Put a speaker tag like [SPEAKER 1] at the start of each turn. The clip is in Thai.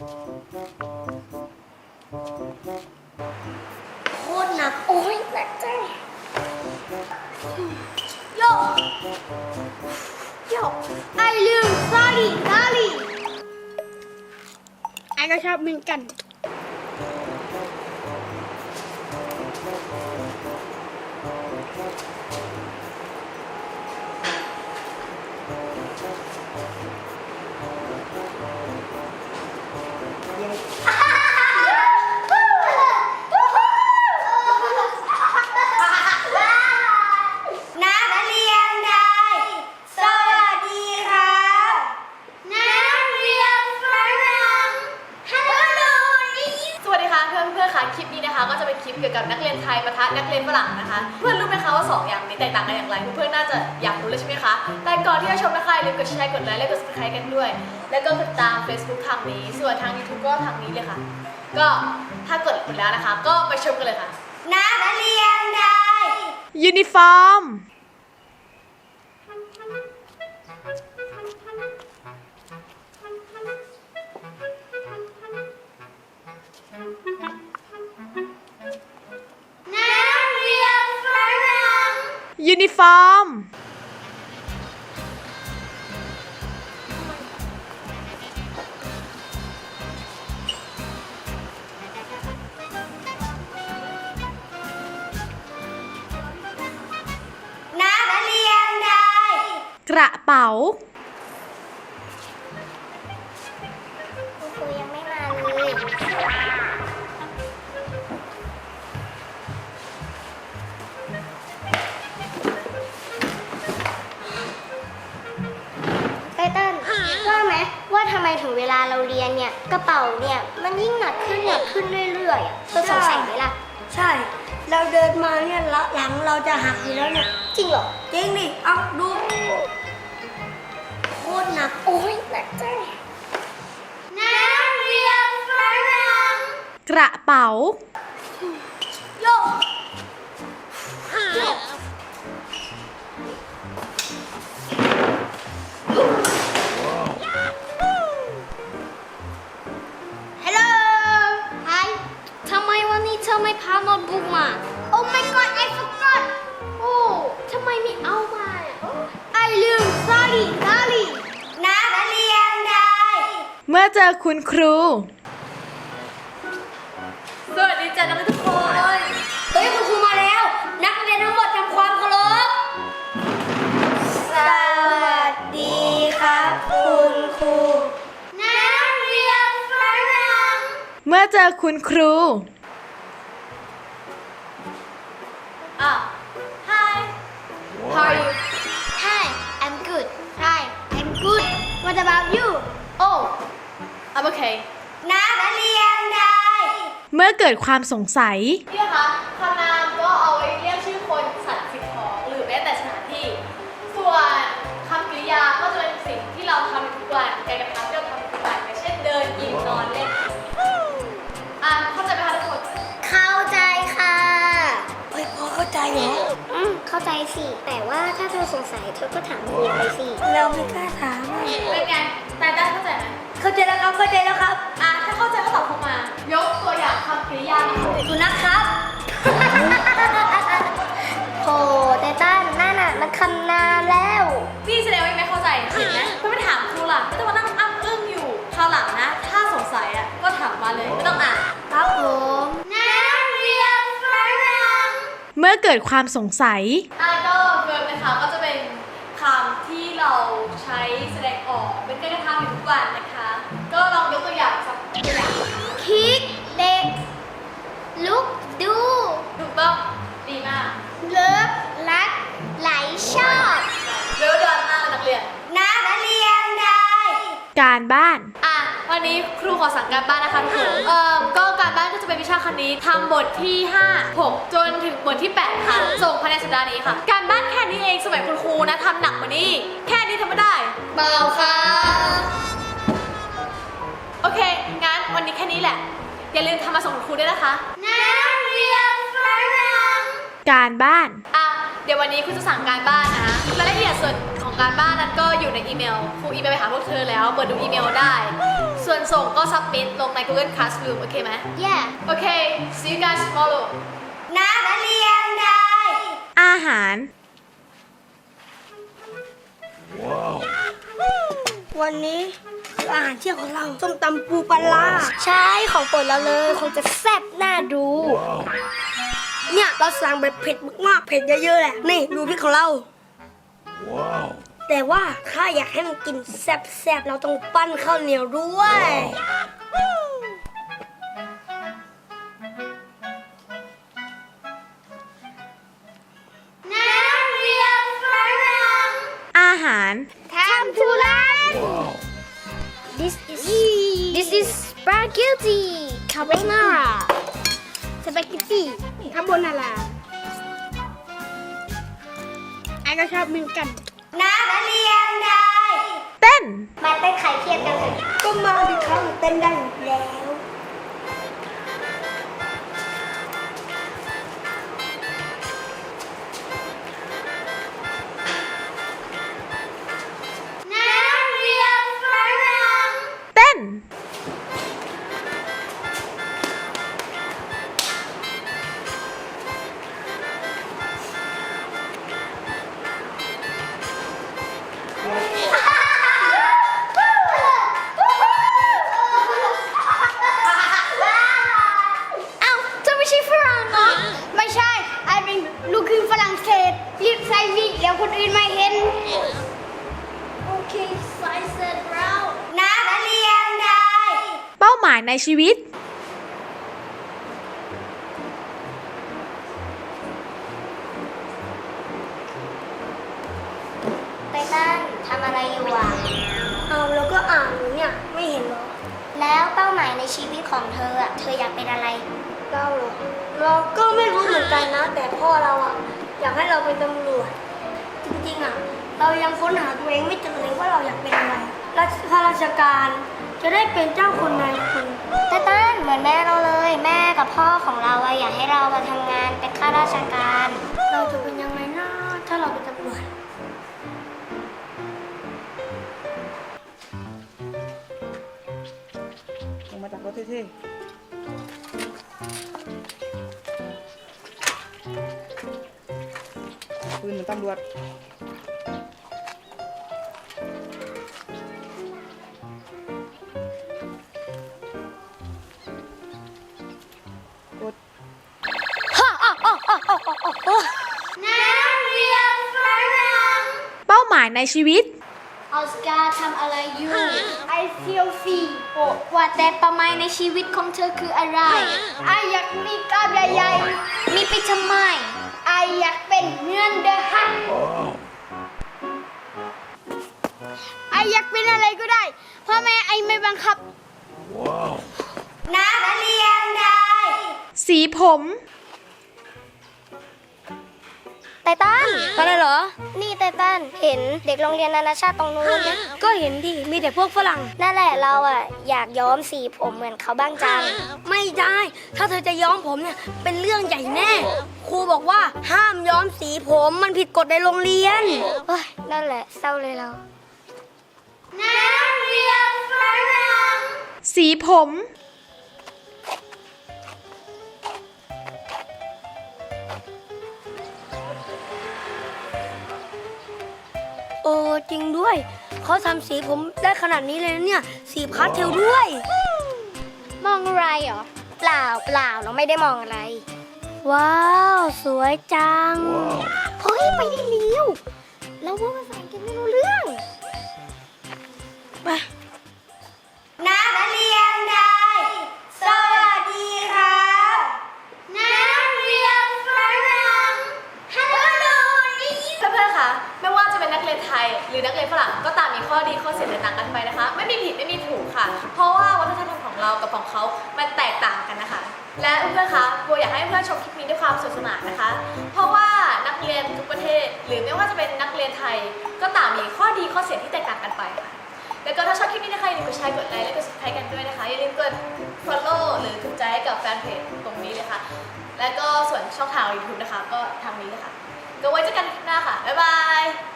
[SPEAKER 1] โคตรหนัก โอ้ยหนักจังโยโยไอลืม sorry sorry ไอก็ชอบเหมือนกันนั ก
[SPEAKER 2] ต่างกันอย่างไรเพื่อนๆน่าจะอยากรู้เลยใช่ไหมคะ แต่ก่อนที่จะชมนะคะอย่าลืมกดแชร์กดไลค์และกด subscribe กันด้วย แล้วก็ติดตาม Facebook ทางนี้ ส่วนทาง YouTube ก็ทางนี้เลยค่ะ ก็ถ้ากดกดแล้วนะคะ ก็ไปชมกันเลยค่ะ
[SPEAKER 1] นักเรียนไทย
[SPEAKER 2] ยูนิฟอร์ม
[SPEAKER 1] ยูนิ
[SPEAKER 2] ฟอร์ม
[SPEAKER 1] นักเรียนไทย
[SPEAKER 2] กระเป๋า
[SPEAKER 1] ถึงเวลาเราเรียนเนี่ยกระเป๋าเนี่ยมันยิ่งหนักขึ้นหนักขึ้นเรื่อยๆอะเธอสงสัยไหมล่ะ
[SPEAKER 3] ใช่ เราเดินมาเนี่ยละหลังเราจะหักอยู่แล้วเนี่ย
[SPEAKER 1] จริงเหรอ
[SPEAKER 3] จริงดิเอาดู
[SPEAKER 1] โคตรหนักโอ้ยหนักจังนักเรียนฝรั่ง
[SPEAKER 2] กระเป๋า
[SPEAKER 1] โยโคุ
[SPEAKER 2] ณครู สวัสดีจ้ะนักเรียนทุกคน
[SPEAKER 1] เฮ้ยคุณครูมาแล้ว นักเรียนทั้งหมดทำความเคารพ สวัสดีครับคุณครู นักเรียนฝรั่ง
[SPEAKER 2] เมื่อเจอคุณครู อะ Hi How are you
[SPEAKER 1] Hi I'm good Hi I'm good What about you
[SPEAKER 2] Oh I'm okay
[SPEAKER 1] นักเรียนไทย
[SPEAKER 2] เมื่อเกิดความสงสัย พี่คะคำนามก็เอาไว้เรียกชื่อคนสัตว์สิ่งของหรือแม้แต่สถานที่ ส่วนคำกริยาก็จะเป็นสิ่งที่เราทำในทุกวันการกระทำที่เราทำในทุกวันอย่างเช่นเดินกินนอนเล่นอะเข้าใจไหมคะทุกคน
[SPEAKER 1] เข้าใจค่ะ
[SPEAKER 3] เฮ้ยพอเข้าใจเหรอ
[SPEAKER 1] อืมเข้าใจสิ แต่ว่าถ้าเธอสงสัยเธอก็ถามครูไปสิ
[SPEAKER 3] เราไม่กล้าถามอะ
[SPEAKER 2] เป็นไงแต่ได้เข้าใจไหม
[SPEAKER 3] เข้าใจแล้วครับเข้าใจแล้วครับ
[SPEAKER 2] อะถ้าเข้าใจก็ตอบเข้ามายกตัวอย่างคำกริยามาให้ดู
[SPEAKER 1] สุนัขครับโหไตตันนั่นน่ะมันคำนามแล้ว
[SPEAKER 2] นี่แสดงว่ายังไม่เข้าใจเห็นไหมไม่ไปถามครูล่ะไม่ต้องมานั่งอ้ำอึ้งอยู่คราวหลังนะ ถ้าสงสัยอะก็ถามมาเลยไม่ต้องอ่าน
[SPEAKER 1] ครับผมนักเรียนฝรั่ง
[SPEAKER 2] เมื่อเกิดความสงสัย อะก็เวิร์บนะคะก็จะ
[SPEAKER 1] ลุกดู
[SPEAKER 2] ถูกต้องดีมาก
[SPEAKER 1] เลิฟรักไหลชอบ
[SPEAKER 2] เร็วเดินมากนักเรียน
[SPEAKER 1] นักเรียนไทย
[SPEAKER 2] การบ้าน อะวันนี้ครูขอสั่งการบ้านนะคะทุกคนเอ่อก็การบ้านก็จะเป็นวิชาคณิตทำบทที่ 5 6 จนถึงบทที่ 8 ค่ะ ส่งภายในสัปดาห์นี้ค่ะ การบ้านแค่นี้เองสมัยคุณครูนะทำหนักกว่านี้ แค่นี้ทำไม่ได้
[SPEAKER 1] เบาค่ะ
[SPEAKER 2] โอเค งั้นวันนี้แค่นี้แหละ อย่าลืมทำมาส่งคุณครูด้วยนะคะ
[SPEAKER 1] นักเรียนฝรั่ง
[SPEAKER 2] การบ้าน อะเดี๋ยววันนี้คุณจะสั่งการบ้านนะรายละเอียดส่วนของการบ้านนั้นก็อยู่ในอีเมลครูอีเมลไปหาพวกเธอแล้วเปิดดูอีเมลได้ ส่วนส่งก็ซับมิดลงใน Google Classroom โอเคไหม
[SPEAKER 1] yeah
[SPEAKER 2] โอเค see you guys tomorrow
[SPEAKER 3] นักเรียนไทย
[SPEAKER 4] อาหาร
[SPEAKER 3] วันนี้คื ออาหารเที่ยงของเราส้มตำปูปลาร้า
[SPEAKER 1] ใช่ของโปรดเราเลยคงจะแซ่บน่าดู
[SPEAKER 3] เนี่ยเราสั่งแบบเผ็ดมากๆเผ็ดเยอะๆแหละนี่ดูพริกของเรา แต่ว่าถ้าอยากให้มันกินแซ่บๆเราต้องปั้นข้าวเหนียวด้วย
[SPEAKER 1] นักเรียนฝรั่ง
[SPEAKER 4] อาหาร
[SPEAKER 1] Time to learn This is This is spaghetti carbonara spaghetti คาโบนาร่าไอ้ก็ชอบเหมือนกัน
[SPEAKER 3] นักเรียนไทย
[SPEAKER 4] เต้น
[SPEAKER 1] มาเต้นไข่เทียมกันเถอะ
[SPEAKER 3] ก็มาดิครับเต้นได้อยู่แล้ว
[SPEAKER 1] ใน
[SPEAKER 4] ชีวิต
[SPEAKER 1] ไตตันทำอะไรอยู่อะ
[SPEAKER 3] เอาแล้วก็อ่านอยู่เนี่ยไม่เห็นเหรอ
[SPEAKER 1] แล้วเป้าหมายในชีวิตของเธออะ เธออยากเป็นอะไร
[SPEAKER 3] เราเหรอเราก็ไม่รู้เหมือนกันนะ แต่พ่อเราอะอยากให้เราเป็นตำรวจจริงๆอะเรายังค้นหาตัวเองไม่เจอเลยว่าเราอยากเป็นอะไรราชข้าราชการ จะได้เป็นเจ้าคนนายคน
[SPEAKER 1] ไตตันเหมือนแม่เราเลย แม่กับพ่อของเราอะอยากให้เรามาทำงานเป็นข้าราชการ
[SPEAKER 3] เราจะเป็นยังไงนะถ้าเราเป็นตำรวจ
[SPEAKER 5] ลงมาจากรถเท่ๆปืนเหมือนตำรวจ
[SPEAKER 1] เป้า
[SPEAKER 4] หมายในชีวิต
[SPEAKER 1] ออสการ์ทำอะไรอยู่ไอเซียวซีโอว่าแต่เป้าหมายในชีวิตของเธอคืออะไรไออยากมีกล้ามใหญ่ๆมีไปทำไมไออยากเป็นเงินเดอะฮักไออยากเป็นอะไรก็ได้พ่อแม่ไอไม่บังคับ
[SPEAKER 3] นักเรียนไทย
[SPEAKER 4] สีผม
[SPEAKER 1] ไตตัน
[SPEAKER 3] อะไรเหรอ
[SPEAKER 1] นี่ไตตันเห็นเด็กโรงเรียนนานาชาติตรงนู้นไหม
[SPEAKER 3] ก็เห็นดิมีแต่พวกฝรั่ง
[SPEAKER 1] นั่นแหละเราอะอยากย้อมสีผมเหมือนเขาบ้างจัง
[SPEAKER 3] ไม่ได้ ถ้าเธอจะย้อมผมเนี่ยเป็นเรื่องใหญ่แน่ ครูบอกว่าห้ามย้อมสีผมมันผิดกฎในโรงเรียน
[SPEAKER 1] โอ้ยนั่นแหละเศร้าเลยเรานักเรียนฝรั่ง
[SPEAKER 4] สีผม
[SPEAKER 3] โอ้จริงด้วย เขาทำสีผมได้ขนาดนี้เลยนะเนี่ย สีพาสเทลด้วย
[SPEAKER 1] มองอะไรเหรอ เปล่าเปล่าเราไม่ได้มองอะไร
[SPEAKER 3] ว้าว สวยจัง
[SPEAKER 1] เฮ้ย ไปได้เร็วเราว่าภาษาอังกฤษไม่รู้เรื่อง
[SPEAKER 3] ไป
[SPEAKER 2] ของเของเขา มันแตกต่างกันนะคะ และเพื่อนๆคะบัวอยากให้เพื่อนชมคลิปนี้ด้วยความสนุกสนานนะคะ เพราะว่านักเรียนทุกประเทศ หรือไม่ว่าจะเป็นนักเรียนไทย ก็ต่างมีข้อดีข้อเสียที่แตกต่างกันไปค่ะแล้วก็ถ้าชอบคลิปนี้นะคะอย่าลืมกดแชร์กดไลค์และกด subscribe กันด้วยนะคะอย่าลืมกด follow หรือถูกใจให้กับแฟนเพจตรงนี้เลยค่ะ แล้วก็ส่วนช่องทาง YouTube นะคะ ก็ทางนี้เลยค่ะก็ไว้เจอกันคลิปหน้าค่ะบ๊ายบาย